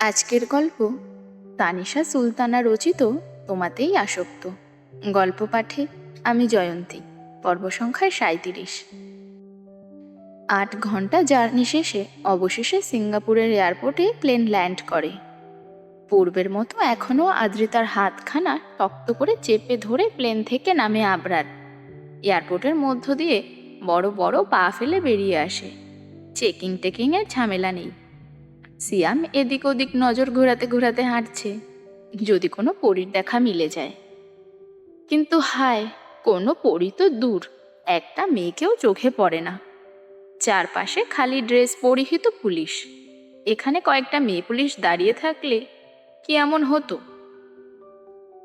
আজকের গল্প তানিশা সুলতানা রচিত তোমাতেই আসক্ত। গল্প পাঠে আমি জয়ন্তী, পর্ব সংখ্যায় সাঁত্রিশ আট ঘণ্টা জার্নি শেষে অবশেষে সিঙ্গাপুরের এয়ারপোর্টে প্লেন ল্যান্ড করে। পূর্বের মতো এখনও আদ্রিতার হাতখানা শক্ত করে চেপে ধরে প্লেন থেকে নামে আবরার। এয়ারপোর্টের মধ্য দিয়ে বড় বড় পা ফেলে বেরিয়ে আসে। চেকিং টেকিংয়ের ঝামেলা নেই। সিয়াম এদিক ওদিক নজর ঘোরাতে ঘোরাতে হাঁটছে। যদি কোনো পরীর দেখা মিলে যায়। কিন্তু হায়, কোনো পরী তো দূর। একটা মেয়েকেও চোখে পড়ে না। চারপাশে খালি ড্রেস পরিহিত পুলিশ। এখানে কয়েকটা মেয়ে পুলিশ দাঁড়িয়ে থাকলে কি এমন হতো?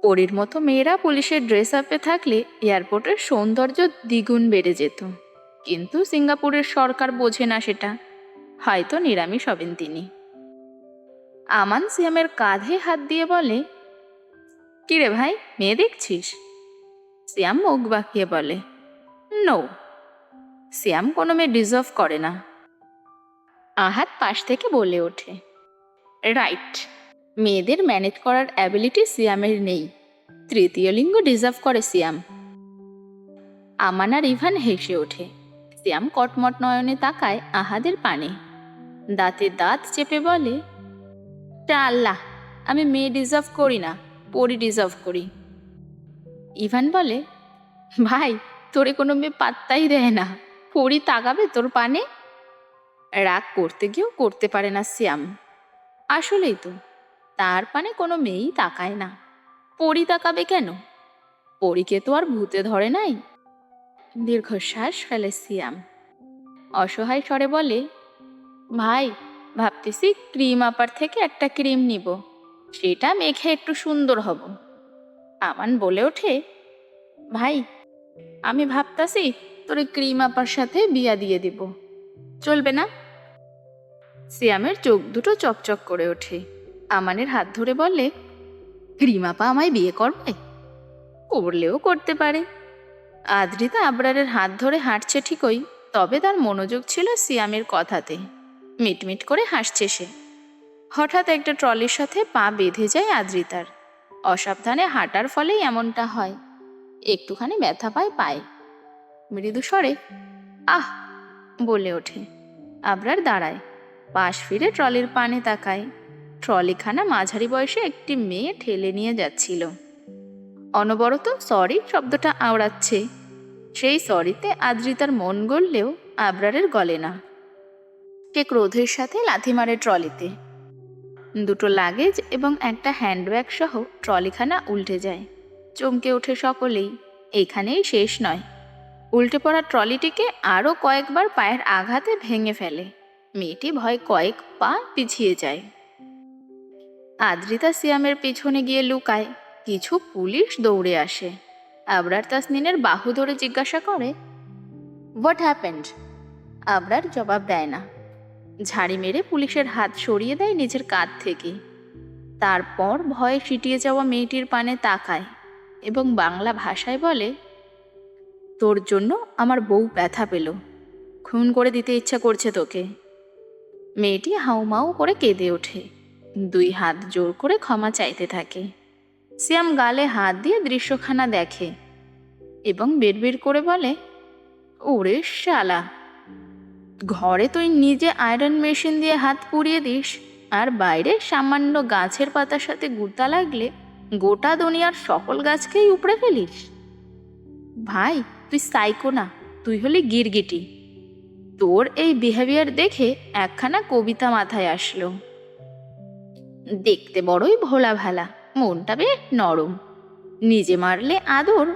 পরীর মতো মেয়েরা পুলিশের ড্রেস আপে থাকলে এয়ারপোর্টের সৌন্দর্য দ্বিগুণ বেড়ে যেত। কিন্তু সিঙ্গাপুরের সরকার বোঝে না সেটা। হয়তো নিরামিষ হবেন তিনি। আমান সিয়ামের কাঁধে হাত দিয়ে বলে, কিরে ভাই, মেয়ে দেখছিস? সিয়াম মুখ বাঁকিয়ে বলে, নো, সিয়াম কোনো মেয়ে ডিজার্ভ করে না। আহাত পাশ থেকে বলে ওঠে, রাইট, মেয়েদের ম্যানেজ করার অ্যাবিলিটি সিয়ামের নেই, তৃতীয় লিঙ্গ ডিজার্ভ করে সিয়াম। আমান আর ইভান হেসে ওঠে, সিয়াম কটমট নয়নে তাকায় আহাদের পানে, দাঁতে দাঁত চেপে বলে তা আল্লাহ, আমি মেয়ে ডিজার্ভ করি না, পরি ডিজার্ভ করি। ইভান বলে, ভাই, তোরে কোনো মেয়ে পাত্তাই দেয় না, পরি তাকাবে তোর পানে? রাগ করতে গিয়েও করতে পারে না শ্যাম। আসলেই তো, তার পানে কোনো মেয়েই তাকায় না। পরি তাকাবে কেন? পরীকে তো আর ভূতে ধরে নাই। দীর্ঘশ্বাস ফেলে সিয়াম অসহায় স্বরে বলে, ভাই ভাবতেছি ক্রিম আপার থেকে একটা ক্রিম নিব। সেটা মেখে একটু সুন্দর হব। আমান বলে ওঠে, ভাই, আমি ভাবতাছি তোর ক্রিম আপার সাথে বিয়া দিয়ে দিব। চলবে না? সিয়ামের চোখ দুটো চকচক করে ওঠে। আমানের হাত ধরে বলে, ক্রিম আপা আমায় বিয়ে করবে? করলেও করতে পারে। আদ্রিতা আবরারের হাত ধরে হাঁটছে ঠিকই, তবে তার মনোযোগ ছিল সিয়ামের কথাতে। মিটমিট করে হাসছে সে। হঠাৎ একটা ট্রলির সাথে পা বেঁধে যায় আদ্রিতার। অসাবধানে হাঁটার ফলেই এমনটা হয়। একটুখানি ব্যথা পায় পায়ে। মৃদু স্বরে, আহ! বলে ওঠে। আবরার দাঁড়ায়। পাশ ফিরে ট্রলির পানে তাকায়। ট্রলিখানা মাঝারি বয়সে একটি মেয়ে ঠেলে নিয়ে যাচ্ছিল। অনবরত সরি শব্দটা আওড়াচ্ছে। সেই সরিতে আদ্রিতার মন গড়লেও আবরারের গলে না। কে ক্রোধের সাথে লাথি মারে ট্রলিতে। দুটো লাগেজ এবং একটা হ্যান্ডব্যাগ সহ ট্রলিখানা উল্টে যায়। চমকে ওঠে সকলেই। এখানেই শেষ নয়। উল্টে পড়া ট্রলিটিকে আরও কয়েকবার পায়ের আঘাতে ভেঙে ফেলে। মেয়েটি ভয় কয়েক পা পিছিয়ে যায়। আদ্রিতা সিয়ামের পেছনে গিয়ে লুকায়। কিছু পুলিশ দৌড়ে আসে। আবরার তাসনিনের বাহু ধরে জিজ্ঞাসা করে হোয়াট হ্যাপেন্ড আবরার জবাব দেয় না। ঝাড়ি মেরে পুলিশের হাত সরিয়ে দেয় নিজের কাঁধ থেকে। তারপর ভয়ে সিটিয়ে যাওয়া মেয়েটির পানে তাকায় এবং বাংলা ভাষায় বলে, তোর জন্য আমার বউ ব্যথা পেল। খুন করে দিতে ইচ্ছা করছে তোকে। মেয়েটি হাউমাউ করে কেঁদে ওঠে। দুই হাত জোর করে ক্ষমা চাইতে থাকে। সিয়াম গালে হাত দিয়ে দৃশ্যখানা দেখে এবং বের করে বলে, ওরে শালা ঘরে তুই নিজে আয়রন মেশিন দিয়ে হাত পুড়িয়ে দিস, আর বাইরে সামান্য গাছের পাতার সাথে গুতা লাগলে গোটা দুনিয়ার সকল গাছকেই উপড়ে ফেলিস। ভাই, তুই সাইকো না, তুই হলি গিরগিটি। তোর এই বিহেভিয়ার দেখে একখানা কবিতা মাথায় আসলো। দেখতে বড়ই ভোলা ভালা, মনটা বেশ নরম। নিজে মারলে আদর,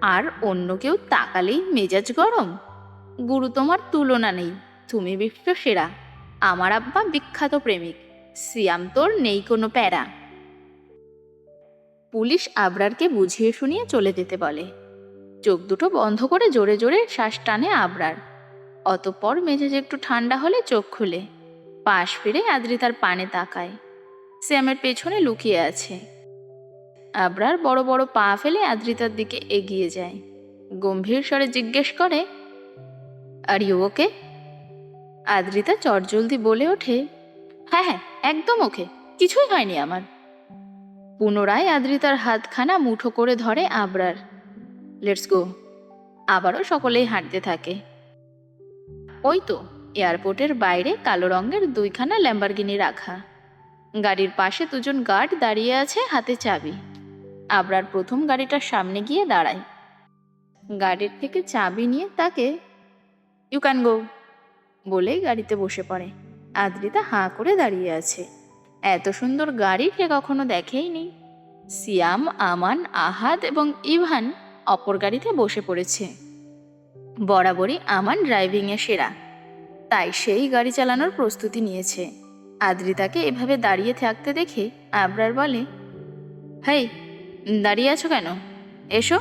আর অন্য কেউ তাকালেই মেজাজ গরম। গুরু তোমার তুলনা নেই। তুমি বিশ্ব সেরা। আমার আব্বা বিখ্যাত প্রেমিক। সিয়াম তোর নেই কোনো প্যারা। পুলিশ আবরারকে বুঝিয়ে শুনিয়ে চলে যেতে বলে। চোখ দুটো বন্ধ করে জোরে জোরে শ্বাস টানে আবরার। অতপর মেজাজ একটু ঠান্ডা হলে চোখ খুলে। পাশ ফিরে আদ্রিতার পানে তাকায়। শ্যামের পেছনে লুকিয়ে আছে। আবরার বড় বড় পা ফেলে আদ্রিতার দিকে এগিয়ে যায়। গম্ভীর স্বরে জিজ্ঞেস করে আর ইউ ওকে আদ্রিতা চটজলদি বলে ওঠে হ্যাঁ হ্যাঁ একদম ওকে, কিছুই হয়নি আমার। পুনরায় আদ্রিতার হাতখানা মুঠো করে ধরে আবরার। লেটস গো আবারও সকলেই হাঁটতে থাকে। ওই তো, এয়ারপোর্টের বাইরে কালো রঙের দুইখানা ল্যাম্বারগিনি রাখা। গাড়ির পাশে দুজন গার্ড দাঁড়িয়ে আছে হাতে চাবি। আবরার প্রথম গাড়িটার সামনে গিয়ে দাঁড়ায়। গাড়ির থেকে চাবি নিয়ে তাকে ইউ ক্যান গো বলেই গাড়িতে বসে পড়ে। আদ্রিতা হাঁ করে দাঁড়িয়ে আছে। এত সুন্দর গাড়ি সে কখনো দেখেইনি। সিয়াম, আমান, আহাদ এবং ইভান অপর গাড়িতে বসে পড়েছে। বরাবরই আমান ড্রাইভিংয়ে সেরা। তাই সেই গাড়ি চালানোর প্রস্তুতি নিয়েছে। আদ্রিতাকে এভাবে দাঁড়িয়ে থাকতে দেখে আবরার বলে, হাই, দাঁড়িয়ে আছো কেন? এসো।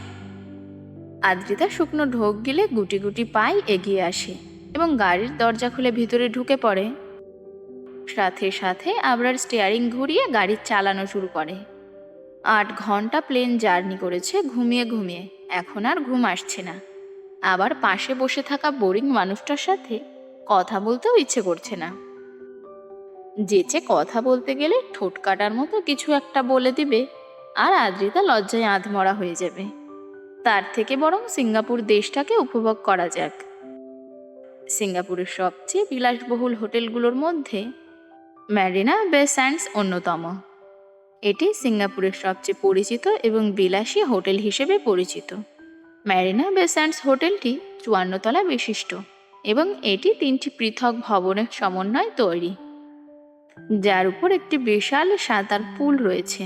আদ্রিতা শুকনো ঢোক গিলে গুটি গুটি পায়ে এগিয়ে আসে। এবং গাড়ির দরজা খুলে ভিতরে ঢুকে পড়ে। সাথে সাথে আবরার স্টিয়ারিং ঘুরিয়ে গাড়ি চালানো শুরু করে। আট ঘণ্টা প্লেন জার্নি করেছে ঘুমিয়ে ঘুমিয়ে। এখন আর ঘুম আসছে না। আবার পাশে বসে থাকা বোরিং মানুষটার সাথে কথা বলতেও ইচ্ছে করছে না। যেচে কথা বলতে গেলে ঠোঁট কাটার মতো কিছু একটা বলে দিবে আর আদ্রিতা লজ্জায় আধমরা হয়ে যাবে। তার থেকে বরং সিঙ্গাপুর দেশটাকে উপভোগ করা যাক। সিঙ্গাপুরের সবচেয়ে বিলাসবহুল হোটেলগুলোর মধ্যে ম্যারিনা বে স্যান্ডস অন্যতম। এটি সিঙ্গাপুরের সবচেয়ে পরিচিত এবং বিলাসী হোটেল হিসেবে পরিচিত। ম্যারিনা বে স্যান্ডস হোটেলটি চুয়ান্নতলা বিশিষ্ট এবং এটি তিনটি পৃথক ভবনের সমন্বয়ে তৈরি, যার উপর একটি বিশাল সাঁতার পুল রয়েছে।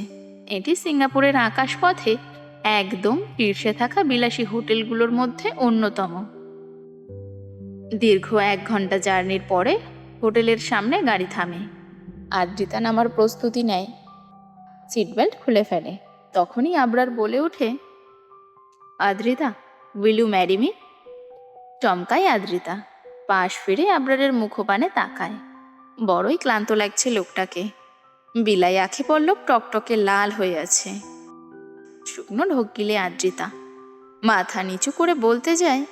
এটি সিঙ্গাপুরের আকাশপথে একদম শীর্ষে থাকা বিলাসী হোটেলগুলোর মধ্যে অন্যতম। দীর্ঘ এক ঘণ্টা জার্নির পরে হোটেলের সামনে গাড়ি থামে। আদ্রিতা নামার প্রস্তুতি নেয়। সিট বেল্ট খুলে ফেলে। তখনই আবরার বলে ওঠে, Adrita will you marry me চমকায় Adrita. পাশ ফিরে আবরারের মুখপানে তাকায়। বড়ই ক্লান্ত লাগছে লোকটাকে। বিলাই আখে পল্লব টকটকে লাল হয়ে আছে। শুকনো ঢোক গিলে আদ্রিতা। মাথা নিচু করে বলতে যায়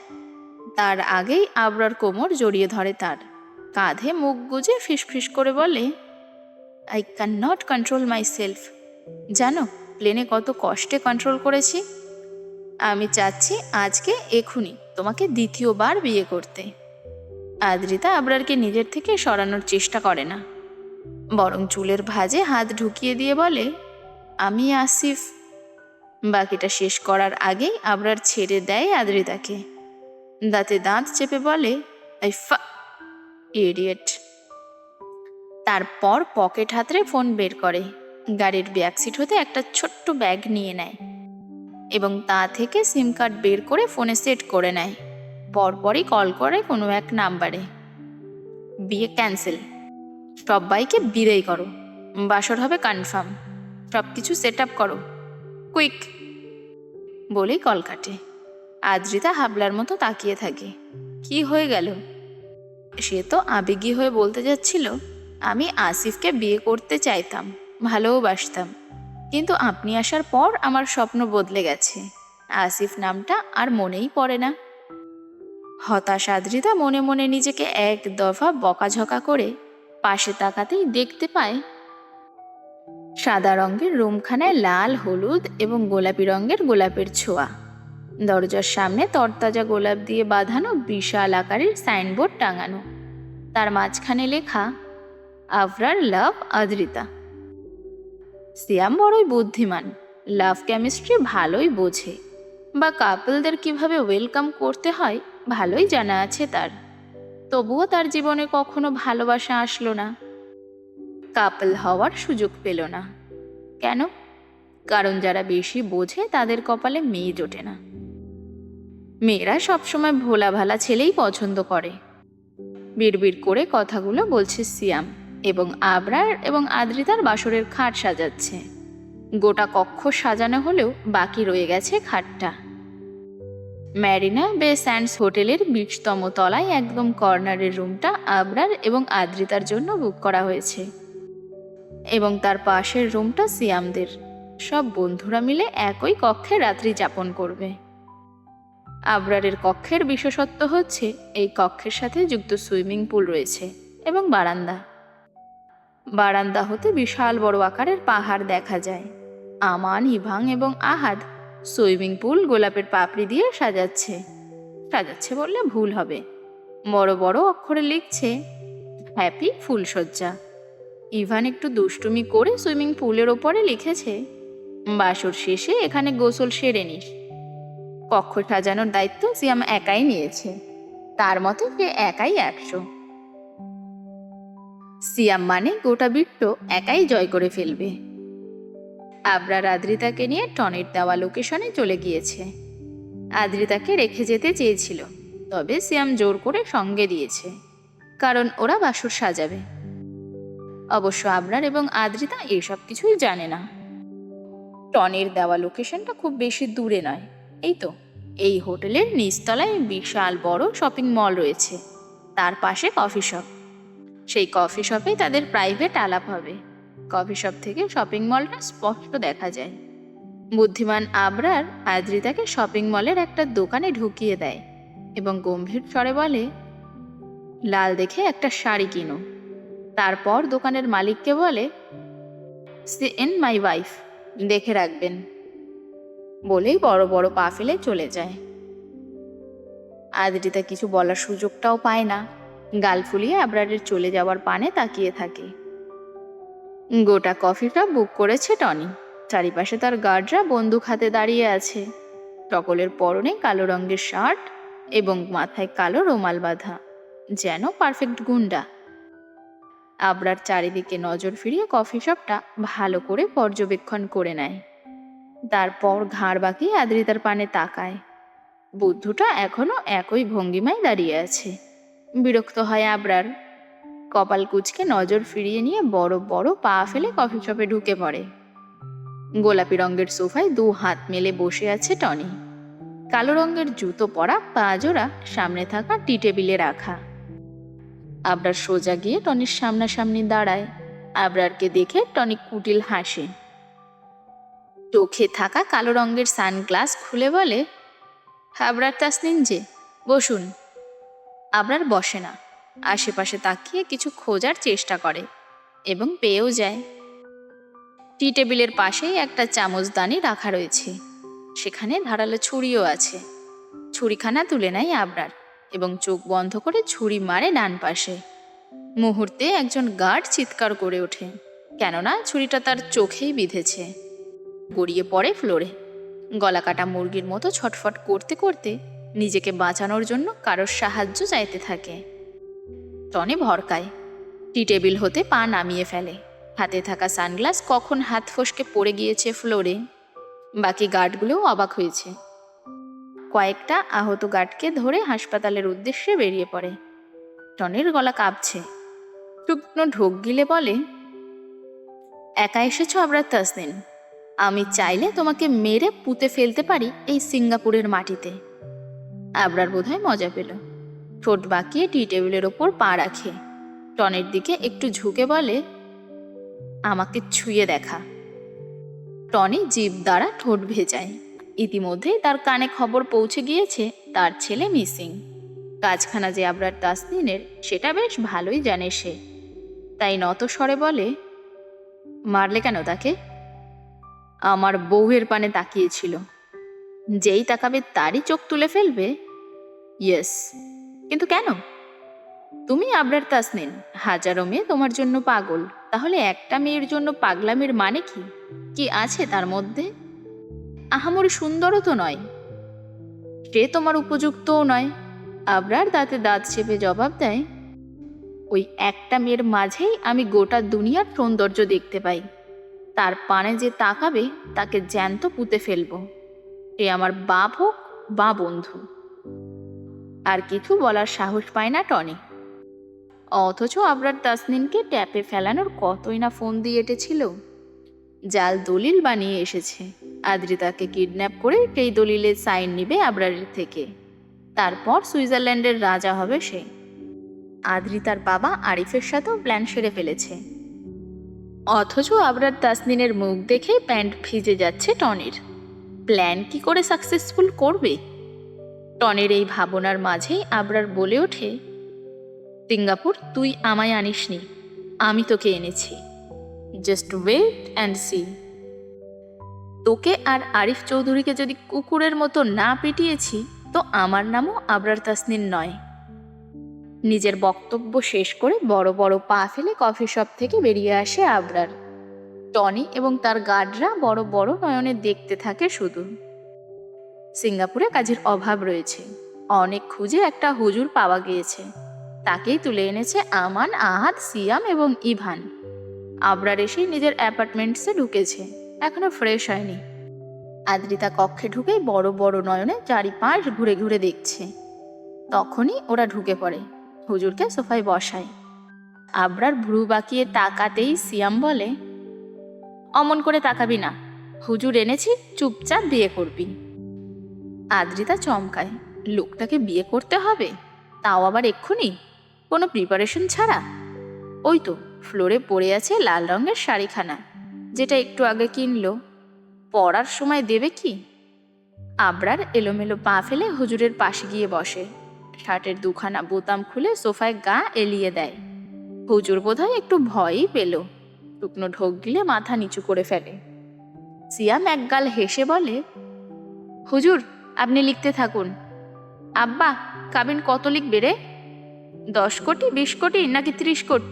তার আগেই আবরার কোমর জড়িয়ে ধরে তার। কাঁধে মুখ গুজে ফিসফিস করে বলে I can not control my self জানো প্লেনে কত কষ্টে কন্ট্রোল করেছি। আমি চাচ্ছি আজকে এখুনি তোমাকে দ্বিতীয়বার বিয়ে করতে। আদ্রিতা আবরারকে নিজের থেকে সরানোর চেষ্টা করে না। বরং চুলের ভাঁজে হাত ঢুকিয়ে দিয়ে বলে, আমি আসিফ। বাকিটা শেষ করার আগেই আবরার ছেড়ে দেয় আদ্রিতাকে। দাঁতে দাঁত চেপে বলে আই ফা ইডিয়েট। তারপর পকেট হাতরে ফোন বের করে। গাড়ির ব্যাক সিট হতে একটা ছোট্ট ব্যাগ নিয়ে নেয় এবং তা থেকে সিম কার্ড বের করে ফোনে সেট করে নেয়। পরপরই কল করে কোনো এক নাম্বারে। বিয়ে ক্যান্সেল। সবাইকে বিদায় করো। বাসর হবে কনফার্ম। সব কিছু সেট আপ করো। কুইক! বলেই কল কাটে। আদ্রিতা হাবলার মতো তাকিয়ে থাকে। কি হয়ে গেল? সে তো আবেগী হয়ে বলতে যাচ্ছিল, আমি আসিফকে বিয়ে করতে চাইতাম, ভালোবাসতাম। কিন্তু আপনি আসার পর আমার স্বপ্ন বদলে গেছে। আসিফ নামটা আর মনেই পড়ে না। হতাশ আদ্রিতা মনে মনে নিজেকে এক দফা বকাঝকা করে পাশে তাকাতেই দেখতে পায়, সাদা রঙের রুমখানায় লাল, হলুদ এবং গোলাপি রঙের গোলাপের ছোঁয়া। দরজার সামনে তরতাজা গোলাপ দিয়ে বাঁধানো বিশাল আকারের সাইনবোর্ড টাঙানো। তার মাঝখানে লেখা, আফরার লাভ আদ্রিতা। সিয়াম বড়ই বুদ্ধিমান। লাভ কেমিস্ট্রি ভালোই বোঝে। বা কাপলদের কীভাবে ওয়েলকাম করতে হয়, ভালোই জানা আছে তার। তবুও তার জীবনে কখনো ভালোবাসা আসলো না। কাপল হওয়ার সুযোগ পেল না। কেন? কারণ যারা বেশি বোঝে, তাদের কপালে মেয়ে জোটে না। মেয়েরা সবসময় ভোলা ভালা ছেলেই পছন্দ করে। বিড়বিড় করে কথাগুলো বলছে সিয়াম এবং আবরার এবং আদ্রিতার বাসরের খাট সাজাচ্ছে। গোটা কক্ষ সাজানো হলেও বাকি রয়ে গেছে খাটটা। ম্যারিনা বে স্যান্ডস হোটেলের বিশতম তলায় একদম কর্নারের রুমটা আবরার এবং আদ্রিতার জন্য বুক করা হয়েছে। এবং তার পাশের রুমটা সিয়ামদের। সব বন্ধুরা মিলে একই কক্ষে রাত্রি যাপন করবে। আবরারের কক্ষের বিশেষত্ব হচ্ছে এই কক্ষের সাথে যুক্ত সুইমিং পুল রয়েছে এবং বারান্দা। বারান্দা হতে বিশাল বড় আকারের পাহাড় দেখা যায়। আমান, ইভাং এবং আহাদ সুইমিং পুল গোলাপের পাপড়ি দিয়ে সাজাচ্ছে। সাজাচ্ছে বললে ভুল হবে। বড় বড় অক্ষরে লিখছে, হ্যাপি ফুলসজ্জা ইভান একটু দুষ্টুমি করে সুইমিং পুলের ওপরে লিখেছে, বাসর শেষে এখানে গোসল সেরে নিস। কক্ষ সাজানোর দায়িত্ব সিয়াম একাই নিয়েছে। তার মতে সে একাই একশো। সিয়াম মানে গোটা বিট্ট একাই জয় করে ফেলবে। আবরার আদ্রিতাকে নিয়ে টনির দেওয়া লোকেশনে চলে গিয়েছে। আদ্রিতাকে রেখে যেতে চেয়েছিল, তবে সিয়াম জোর করে সঙ্গে দিয়েছে, কারণ ওরা বাসর সাজাবে। অবশ্য আবরার এবং আদ্রিতা এসব কিছুই জানে না। টনির দেওয়া লোকেশনটা খুব বেশি দূরে নয়। এই তো এই হোটেলের নিচতলায় বিশাল বড় শপিং মল রয়েছে। তার পাশে কফি শপ সেই কফি শপে তাদের প্রাইভেট আলাপ হবে। কফি শপ থেকে শপিং মলটা স্পষ্ট দেখা যায়। বুদ্ধিমান আবরার আদ্রিতাকে শপিং মলের একটা দোকানে ঢুকিয়ে দেয় এবং গম্ভীর স্বরে বলে, লাল দেখে একটা শাড়ি কিনো। তারপর দোকানের মালিককে বলে সি ইন মাই ওয়াইফ দেখে রাখবেন। বলেই বড় বড় পা ফেলে চলে যায়। আদ্রিতা কিছু বলার সুযোগটাও পায় না। গাল ফুলিয়ে আবরারের চলে যাওয়ার পানে তাকিয়ে থাকে। গোটা কফিটা বুক করেছে টনি। চারিপাশে তার গার্ডরা বন্দুক হাতে দাঁড়িয়ে আছে। সকলের পরনে কালো রঙের শার্ট এবং মাথায় কালো রুমাল বাঁধা। যেন পারফেক্ট গুন্ডা। আবরার চারিদিকে নজর ফিরিয়ে কফি শপটা ভালো করে পর্যবেক্ষণ করে নেয়। তারপর ঘাড় বাঁকিয়ে আদ্রিতার পানে তাকায়। বুদ্ধুটা এখনও একই ভঙ্গিমায় দাঁড়িয়ে আছে। বিরক্ত হয় আবরার। কপাল কুচকে নজর ফিরিয়ে নিয়ে বড় বড় পা ফেলে কফি শপে ঢুকে পড়ে। গোলাপি রঙের সোফায় দু হাত মেলে বসে আছে টনি। কালো রঙের জুতো পরা, পা জোড়া, সামনে থাকা টি টেবিলে রাখা। আবরার সোজা গিয়ে টনির সামনাসামনি দাঁড়ায়। আবরারকে দেখে টনি কুটিল হাসে। চোখে থাকা কালো রঙের সানগ্লাস খুলে বলে আবরার তাসনিন যে, বসুন। আবরার বসে না, আশেপাশে তাকিয়ে কিছু খোঁজার চেষ্টা করে এবং পেয়েও যায়। টি টেবিলের পাশেই একটা চামচদানি রাখা রয়েছে, সেখানে ধারালো ছুরিও আছে। ছুরিখানা তুলে নেয় আবরার এবং চোখ বন্ধ করে ছুরি মারে ডান পাশে। মুহূর্তে একজন গার্ড চিৎকার করে ওঠে, কেননা ছুরিটা তার চোখেই বিঁধেছে। গড়িয়ে পড়ে ফ্লোরে। গলা কাটা মুরগির মতো ছটফট করতে করতে নিজেকে বাঁচানোর জন্য কারোর সাহায্য চাইতে থাকে। টনে ভরকায়। টি টেবিল হতে পা নামিয়ে ফেলে। হাতে থাকা সানগ্লাস কখন হাত ফসকে পড়ে গিয়েছে ফ্লোরে। বাকি গার্ডগুলোও অবাক হয়েছে। কয়েকটা আহত গার্ডকে ধরে হাসপাতালের উদ্দেশ্যে বেরিয়ে পড়ে। টনের গলা কাঁপছে। শুকনো ঢোক গিলে বলে, একা এসেছ আবরার তাসদিন আমি চাইলে তোমাকে মেরে পুঁতে ফেলতে পারি এই সিঙ্গাপুরের মাটিতে। আবরার বোধহয় মজা পেল। ঠোঁট বাঁকিয়ে টি টেবিলের ওপর পা রাখে। টনের দিকে একটু ঝুঁকে বলে, আমাকে ছুঁয়ে দেখা। টনি জিভ দ্বারা ঠোঁট ভেজায়। ইতিমধ্যেই তার কানে খবর পৌঁছে গিয়েছে তার ছেলে মিসিং। কাজখানা যে আবরার তাসনিনের, সেটা বেশ ভালোই জানে সে। তাই নত স্বরে বলে, মারলে কেন তাকে? আমার বউয়ের পানে তাকিয়েছিল। যেই তাকাবে তারই চোখ তুলে ফেলবে? ইয়েস, কিন্তু কেন? তুমি আবরার তাসনিন, হাজারো মেয়ে তোমার জন্য পাগল, তাহলে একটা মেয়ের জন্য পাগলামের মানে কি? কি আছে তার মধ্যে? আহামরি সুন্দরও তো নয়। সে তোমার উপযুক্তও নয়। আবরার দাঁতে দাঁত চেপে জবাব দেয়, ওই একটা মেয়ের মাঝেই আমি গোটা দুনিয়ার সৌন্দর্য দেখতে পাই। তার পানে যে তাকাবে, তাকে জ্যান্ত পুঁতে ফেলব। এ আমার বাপ হোক বা বন্ধু। আর কিছু বলার সাহস পায় না টনি। অথচ আবরার তাসনিনকে ট্যাপে ফেলানোর কতই না ফোন দিয়ে এটেছিল। জাল দলিল বানিয়ে এসেছে। আদ্রিতাকে কিডন্যাপ করে সেই দলিলে সাইন নিবে আবরারের থেকে। তারপর সুইজারল্যান্ডের রাজা হবে সে। আদ্রিতার বাবা আরিফের সাথেও প্ল্যান সেরে ফেলেছে। অথচ আবরার তাসনিনের মুখ দেখে প্যান্ট ভিজে যাচ্ছে টনির। প্ল্যান কি করে সাকসেসফুল করবে? টনের এই ভাবনার মাঝেই আবরার বলে ওঠে, সিঙ্গাপুর, তুই আমায় আনিসনি, আমি তোকে এনেছি। জাস্ট ওয়েট অ্যান্ড সি তোকে আর আরিফ চৌধুরীকে যদি কুকুরের মতো না পিটিয়েছি, তো আমার নামও আবরার তাসনিন নয়। নিজের বক্তব্য শেষ করে বড় বড় পা ফেলে কফি শপ থেকে বেরিয়ে আসে আবরার। টনি এবং তার গার্ডরা বড় বড় নয়নে দেখতে থাকে শুধু। সিঙ্গাপুরে কাজের অভাব রয়েছে। অনেক খুঁজে একটা হুজুর পাওয়া গিয়েছে। তাকেই তুলে এনেছে আমান, আহাদ, সিয়াম এবং ইভান। আবরার এসেই নিজের অ্যাপার্টমেন্টসে ঢুকেছে। এখনও ফ্রেশ হয়নি। আদ্রিতা কক্ষে ঢুকেই বড় বড় নয়নে চারিপাশ ঘুরে ঘুরে দেখছে। তখনই ওরা ঢুকে পড়ে। হুজুরকে সোফায় বসায় আবরার ভ্রু বাঁকিয়ে তাকাতেই সিয়াম বলে, অমন করে তাকাবি না। হুজুর এনেছি, চুপচাপ বিয়ে করবি। আদ্রিতা চমকায়, লোকটাকে বিয়ে করতে হবে? তাও আবার এক্ষুনি? কোনো প্রিপারেশন ছাড়া? ওই তো, ফ্লোরে পড়ে আছে লাল রঙের শাড়িখানা, যেটা একটু আগে কিনলো। পড়ার সময় দেবে কি? আবরার এলোমেলো পা ফেলে হুজুরের পাশে গিয়ে বসে। শার্টের দুখানা বোতাম খুলে সোফায় গা এলিয়ে দেয়। হুজুর বোধহয় একটু ভয়ই পেল। শুকনো ঢোক গিলে মাথা নিচু করে ফেলে। সিয়াম একগাল হেসে বলে, হুজুর, আপনি লিখতে থাকুন। আব্বা, কাবিন কত লিখবে রে? দশ কোটি, বিশ কোটি, নাকি ত্রিশ কোটি?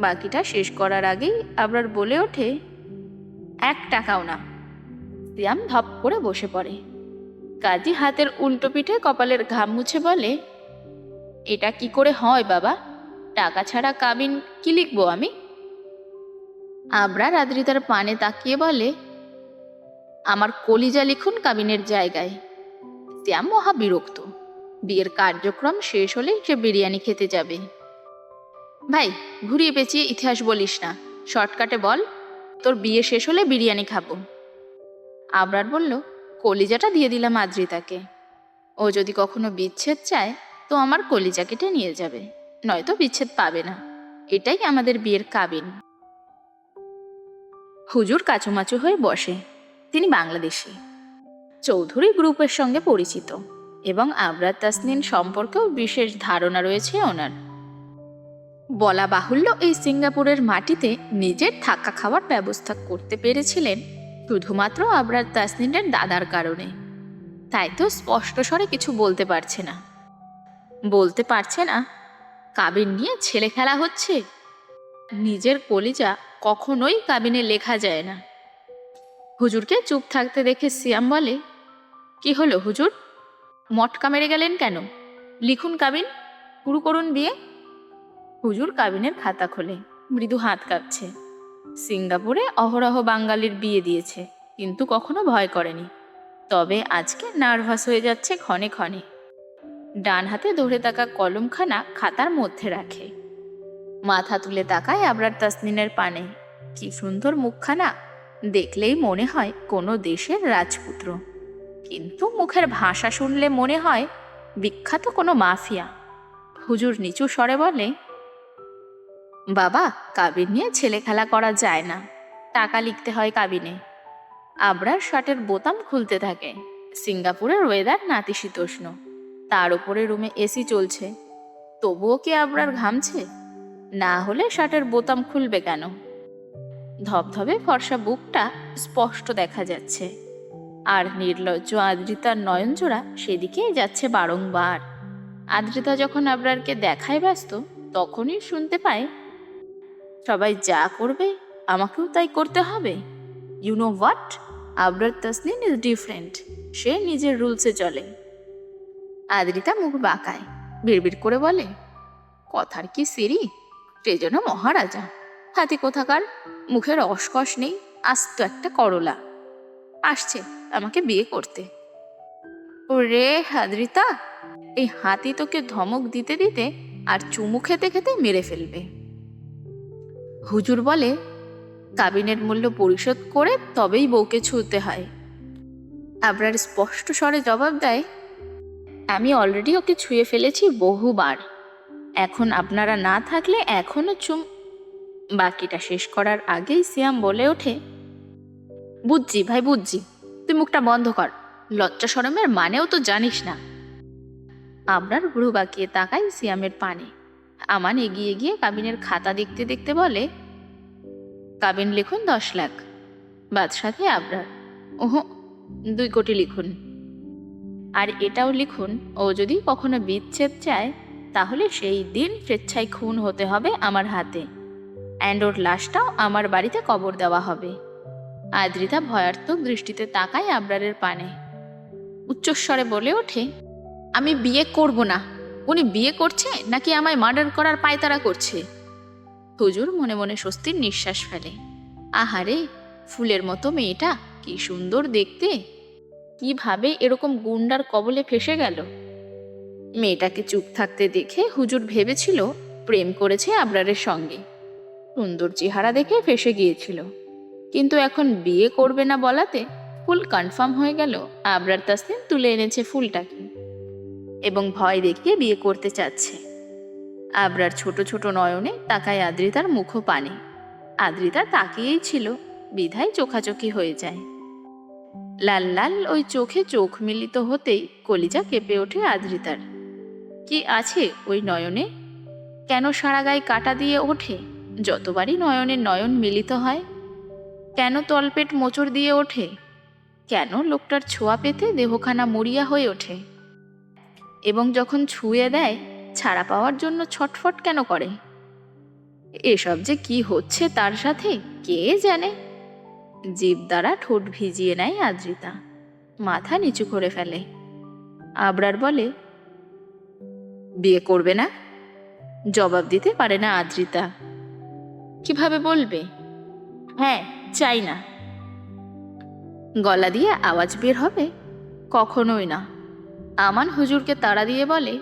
বাকিটা শেষ করার আগেই আবরার বলে ওঠে, এক টাকাও না। সিয়াম ধপ করে বসে পড়ে। কাজী হাতের উল্টো পিঠে কপালের ঘাম মুছে বলে, এটা কি করে হয় বাবা? টাকা ছাড়া কাবিন কি লিখব আমি? আবরার আদ্রিতার পানে তাকিয়ে বলে, আমার কলিজা লিখুন কাবিনের জায়গায়। শ্যাম মহা বিরক্ত। বিয়ের কার্যক্রম শেষ হলেই সে বিরিয়ানি খেতে যাবে। ভাই, ঘুরিয়ে পেঁচিয়ে ইতিহাস বলিস না। শর্টকাটে বল, তোর বিয়ে শেষ হলে বিরিয়ানি খাব। আবরার বলল কলিজাটা দিয়ে দিলাম আদ্রিতাকে। ও যদি কখনো বিচ্ছেদ চায়, তো আমার কলিজা কেটে নিয়ে যাবে। নয়তো বিচ্ছেদ পাবে না। এটাই আমাদের বিয়ের কাবিন। হুজুর কাচুমাচু হয়ে বসে। তিনি বাংলাদেশি। চৌধুরী গ্রুপের সঙ্গে পরিচিত। এবং আবরার তাসনিন সম্পর্কেও বিশেষ ধারণা রয়েছে ওনার। বলা বাহুল্য এই সিঙ্গাপুরের মাটিতে নিজের থাকা খাওয়ার ব্যবস্থা করতে পেরেছিলেন শুধুমাত্র আবরার তাসনিনের দাদার কারণে। তাই তো স্পষ্ট স্বরে কিছু বলতে পারছে না। বলতে পারছে না, কাবিন নিয়ে ছেলে খেলা হচ্ছে। নিজের কলিজা কখনোই কাবিনে লেখা যায় না। হুজুরকে চুপ থাকতে দেখে সিয়াম বলে, কি হলো হুজুর? মটকা মেরে গেলেন কেন? লিখুন কাবিন শুরু করুন বিয়ে হুজুর কাবিনের খাতা খোলে, মৃদু হাত কাঁপছে। সিঙ্গাপুরে অহরহ বাঙালির বিয়ে দিয়েছে, কিন্তু কখনো ভয় করেনি। তবে আজকে নার্ভাস হয়ে যাচ্ছে ক্ষণে ক্ষণে। ডান হাতে ধরে থাকা কলমখানা খাতার মধ্যে রাখে। মাথা তুলে তাকায় আবরার তাসনিনের পানে। কি সুন্দর মুখখানা। দেখলেই মনে হয় কোনো দেশের রাজপুত্র। কিন্তু মুখের ভাষা শুনলে মনে হয় বিখ্যাত কোনো মাফিয়া। হুজুর নিচু স্বরে বলে বাবা, কাবিন নিয়ে ছেলে খেলা করা যায় না। টাকা লিখতে হয় কাবিনে। আবরার শার্টের বোতাম খুলতে থাকে। সিঙ্গাপুরের ওয়েদার নাতিশীতোষ্ণ। তার উপরে রুমে এসি চলছে। তবুও কি আবরার ঘামছে? না হলে শার্টের বোতাম খুলবে কেন? ধবধবে ফর্সা বুকটা স্পষ্ট দেখা যাচ্ছে। আর নির্লজ্জ আদ্রিতার নয়নজোড়া সেদিকেই যাচ্ছে বারংবার। আদ্রিতা যখন আবরারকে দেখায় ব্যস্ত, তখনই শুনতে পায় সবাই যা করবে, আমাকেও তাই করতে হবে। You know what Abrar Taslin is different সে নিজের রুলসে চলে। আদ্রিতা মুখ বাঁকায়, বিড়বিড় করে বলে, কথার কি সিরি? সে যেন মহারাজা। হাতি কোথাকার? মুখের অস্কস নেই, আস্ত একটা করলা। আসছে আমাকে বিয়ে করতে। ওরে হাদ্রিতা এই হাতি তোকে ধমক দিতে দিতে আর চুমু খেতে খেতে মেরে ফেলবে। হুজুর বলে, কাবিনের মূল্য পরিশোধ করে তবেই বউকে ছুঁতে হয়। আবরার স্পষ্ট স্বরে জবাব দেয়, আমি অলরেডি ওকে ছুঁয়ে ফেলেছি বহুবার। এখন আপনারা না থাকলে এখনও চুম বাকিটা শেষ করার আগেই সিয়াম বলে ওঠে, বুঝছি ভাই, বুঝছি। তুই মুখটা বন্ধ কর। লজ্জা সরমের মানেও তো জানিস না। আবরার ভ্রু বাঁকিয়ে তাকাই সিয়ামের পানে। আমান এগিয়ে গিয়ে কাবিনের খাতা দেখতে দেখতে বলে, কাবিন লিখুন দশ লাখ। বাদশাতে আবরার। ওহো, দুই কোটি লিখুন। আর এটাও লিখুন, ও যদি কখনো বিচ্ছেদ চায়, তাহলে সেই দিন স্বেচ্ছায় খুন হতে হবে আমার হাতে। অ্যান্ড ওর লাশটাও আমার বাড়িতে কবর দেওয়া হবে। আদ্রিতা ভয়ার্থক দৃষ্টিতে তাকায় আবরারের পানে। উচ্চস্বরে বলে ওঠে, আমি বিয়ে করব না। উনি বিয়ে করছে নাকি আমায় মার্ডার করার পায়তারা করছে? হুজুর মনে মনে স্বস্তির নিঃশ্বাস ফেলে। আহারে, ফুলের মতো মেয়েটা, কি সুন্দর দেখতে। কীভাবে এরকম গুন্ডার কবলে ফেসে গেল? মেয়েটাকে চুপ থাকতে দেখে হুজুর ভেবেছিল প্রেম করেছে আবরারের সঙ্গে। সুন্দর চেহারা দেখে ফেসে গিয়েছিল। কিন্তু এখন বিয়ে করবে না বলাতে ফুল কনফার্ম হয়ে গেল। আবরার তাসলিম তুলে এনেছে ফুলটাকে। এবং ভয় দেখিয়ে বিয়ে করতে চাচ্ছে। আবরার ছোট ছোট নয়নে তাকায় আদ্রিতার মুখ পানে। আদ্রিতা তাকিয়েই ছিল, বিধায় চোখাচোখি হয়ে যায়। লাল লাল ওই চোখে চোখ মিলিত হতেই কলিজা কেঁপে ওঠে আদ্রিতার। কি আছে ওই নয়নে? কেন সারা গায়ে কাটা দিয়ে ওঠে? যতবারই নয়নের নয়ন মিলিত হয়, কেন তলপেট মোচড় দিয়ে ওঠে? কেন লোকটার ছোঁয়া পেতে দেহখানা মরিয়া হয়ে ওঠে? এবং যখন ছুঁয়ে দেয়, ছাড়া পাওয়ার জন্য ছটফট কেন করে? এসব যে কি হচ্ছে তার সাথে কে জানে? জীব দ্বারা ঠোঁট ভিজিয়ে নেয় আদ্রিতা। মাথা নিচু করে ফেলে। আবরার বলে, বিয়ে করবে না? জবাব দিতে পারে না আদ্রিতা। কীভাবে বলবে? হ্যাঁ চাই না। গলা দিয়ে আওয়াজ বের হবে কখনোই না। আমান হুজুরকে তাড়া দিয়ে বলে,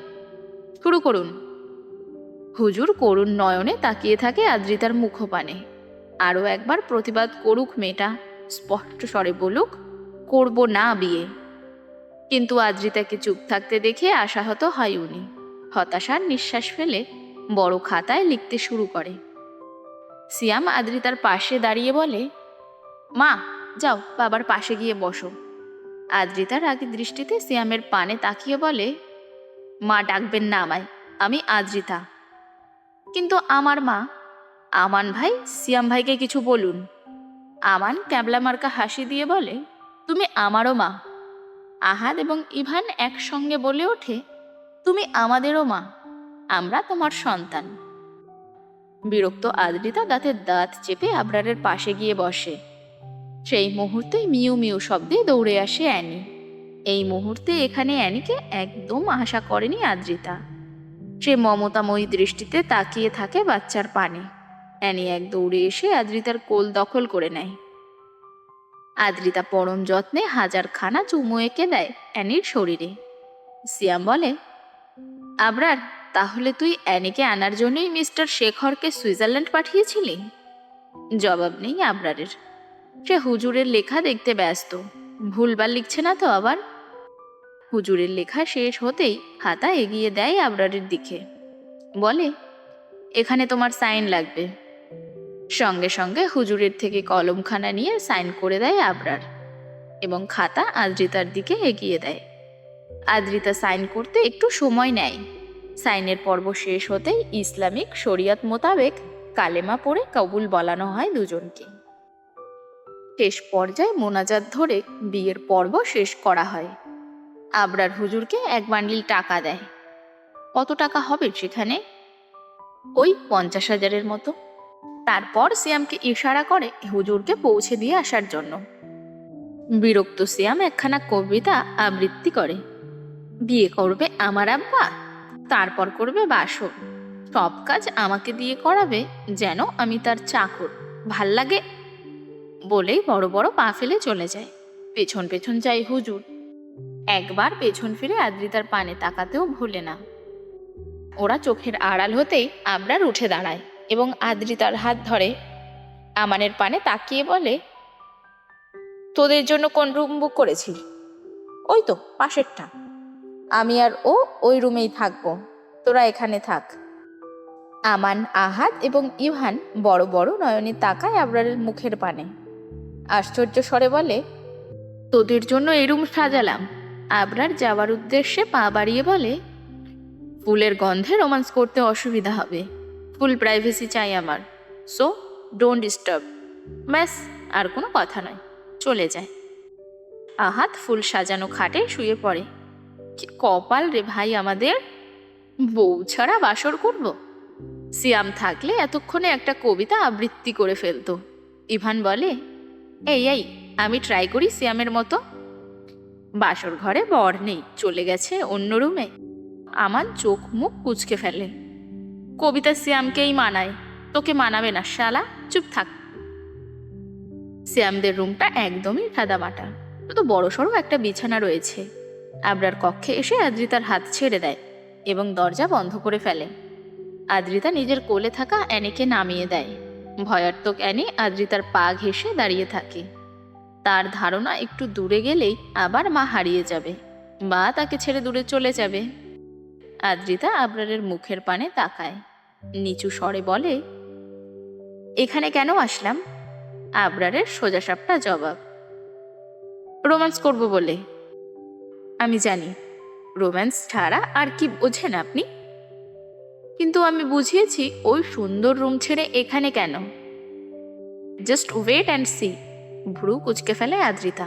শুরু করুন। হুজুর করুণ নয়নে তাকিয়ে থাকে আদ্রিতার মুখপানে। আরও একবার প্রতিবাদ করুক মেয়েটা, স্পষ্ট স্বরে বলুক, করব না বিয়ে। কিন্তু আদ্রিতাকে চুপ থাকতে দেখে আশাহত হয় উনি। হতাশার নিঃশ্বাস ফেলে বড় খাতায় লিখতে শুরু করে। সিয়াম আদ্রিতার পাশে দাঁড়িয়ে বলে, মা, যাও, বাবার পাশে গিয়ে বসো। আদ্রিতার আগে দৃষ্টিতে সিয়ামের পানে তাকিয়ে বলে, মা ডাকবেন না আমায়, আমি আদ্রিতা। কিন্তু আমার মা, আমান ভাই, সিয়াম ভাইকে কিছু বলুন। আমান ক্যাবলা মার্কা হাসি দিয়ে বলে, তুমি আমারও মা। আহাদ এবং ইভান একসঙ্গে বলে ওঠে, তুমি আমাদেরও মা, আমরা তোমার সন্তান। বিরক্ত আদ্রিতা দাঁতের দাঁত চেপে আবরারের পাশে গিয়ে বসে। সেই মুহূর্তে মিউ মিউ শব্দে দৌড়ে আসে অ্যানি। এই মুহূর্তে এখানে অ্যানিকে একদম আশা করেনি আদ্রিতা। সে মমতাময়ী দৃষ্টিতে তাকিয়ে থাকে বাচ্চার পানে। অ্যানি এক দৌড়ে এসে আদ্রিতার কোল দখল করে নেয়। আদ্রিতা পরম যত্নে হাজার খানা চুমু এঁকে দেয় অ্যানির শরীরে। সিয়াম বলে, আবরার, তাহলে তুই অ্যানিকে আনার জন্যই মিস্টার শেখরকে সুইজারল্যান্ড পাঠিয়েছিলি? জবাব নেই আবরারের। সে হুজুরের লেখা দেখতে ব্যস্ত। ভুলবার লিখছে না তো আবার। হুজুরের লেখা শেষ হতেই খাতা এগিয়ে দেয় আবরারের দিকে। বলে, এখানে তোমার সাইন লাগবে। সঙ্গে সঙ্গে হুজুরের থেকে কলমখানা নিয়ে সাইন করে দেয় আবরার এবং খাতা আদ্রিতার দিকে এগিয়ে দেয়। আদ্রিতা সাইন করতে একটু সময় নেয়। সাইনের পর্ব শেষ হতেই ইসলামিক শরিয়ত মোতাবেক কালেমা পড়ে কবুল বলানো হয় দুজনকে। শেষ পর্যায়ে মোনাজাত ধরে বিয়ের পর্ব শেষ করা হয়। আবরার হুজুরকে এক বান্ডিল টাকা দেয়। কত টাকা হবে সেখানে? ওই পঞ্চাশ হাজারের মতো। তারপর সিয়ামকে ইশারা করে হুজুরকে পৌঁছে দিয়ে আসার জন্য। বিরক্ত সিয়াম একখানা কবিতা আবৃত্তি করে। বিয়ে করবে আমার আব্বা, তারপর করবে বাসর। সব কাজ আমাকে দিয়ে করাবে যেন আমি তার চাকর। ভালো লাগে বলেই বড় বড় পা ফেলে চলে যায়। পেছন পেছন যাই হুজুর। একবার পেছন ফিরে আদ্রিতার পানে তাকাতেও ভুলে না। ওরা চোখের আড়াল হতেই আবরার উঠে দাঁড়ায় এবং আদ্রিতার হাত ধরে। আমানের পানে তাকিয়ে বলে, তোদের জন্য কোন রুম বুক করেছি? ওই তো, পাশেরটা। আমি আর ও ওই রুমেই থাকব। তোরা এখানে থাক। আমান আহাদ এবং ইভান বড় বড় নয়নে তাকায় আবরারের মুখের পানে। আশ্চর্য স্বরে বলে, তোদের জন্য এরুম সাজালাম। আবরার যাওয়ার উদ্দেশ্যে পা বাড়িয়ে বলে, ফুলের গন্ধে রোমান্স করতে অসুবিধা হবে। ফুল প্রাইভেসি চাই আমার। So, don't disturb. ব্যাস, আর কোনো কথা নয়। চলে যায় আহাত ফুল সাজানো খাটে শুয়ে পড়ে। কপাল রে ভাই আমাদের! বউ ছাড়া বাসর করব? সিয়াম থাকলে এতক্ষণে একটা কবিতা আবৃত্তি করে ফেলতো। ইভান বলে এই এই, আমি ট্রাই করি সিয়ামের মতো। বাসর ঘরে বর নেই, চলে গেছে অন্য রুমে। আমার চোখ মুখ কুচকে ফেলে কবিতা সিয়ামকেই মানায়, তোকে মানাবে না, শালা, চুপ থাক। সিয়ামদের রুমটা একদমই সাদামাটা শুধু বড়সড় একটা বিছানা রয়েছে। আবরার কক্ষে এসে আদ্রিতার হাত ছেড়ে দেয় এবং দরজা বন্ধ করে ফেলে। আদ্রিতা নিজের কোলে থাকা অ্যানিকে নামিয়ে দেয়। ভয়ার্তক অ্যানি আদ্রিতার পা ঘেঁষে দাঁড়িয়ে থাকে। তার ধারণা একটু দূরে গেলেই আবার মা হারিয়ে যাবে। বা তাকে ছেড়ে দূরে চলে যাবে। আদ্রিতা আবরারের মুখের পানে তাকায়। নিচু স্বরে বলে, এখানে কেন আসলাম? আবরারের সোজাসাপটা জবাব, রোম্যান্স করব বলে। আমি জানি, রোম্যান্স ছাড়া আর কি বোঝেন আপনি? কিন্তু আমি বুঝিয়েছি ওই সুন্দর রুম ছেড়ে এখানে কেন। জাস্ট ওয়েট অ্যান্ড সি ভ্রু কুচকে ফেলে আদ্রিতা।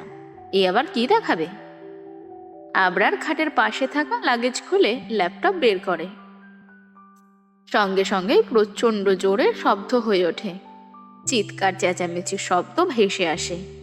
এ আবার কি দেখাবে? আবরার খাটের পাশে থাকা লাগেজ খুলে ল্যাপটপ বের করে। সঙ্গে সঙ্গেই প্রচণ্ড জোরে শব্দ হয়ে ওঠে। চিৎকার, চেঁচামেচির শব্দ ভেসে আসে।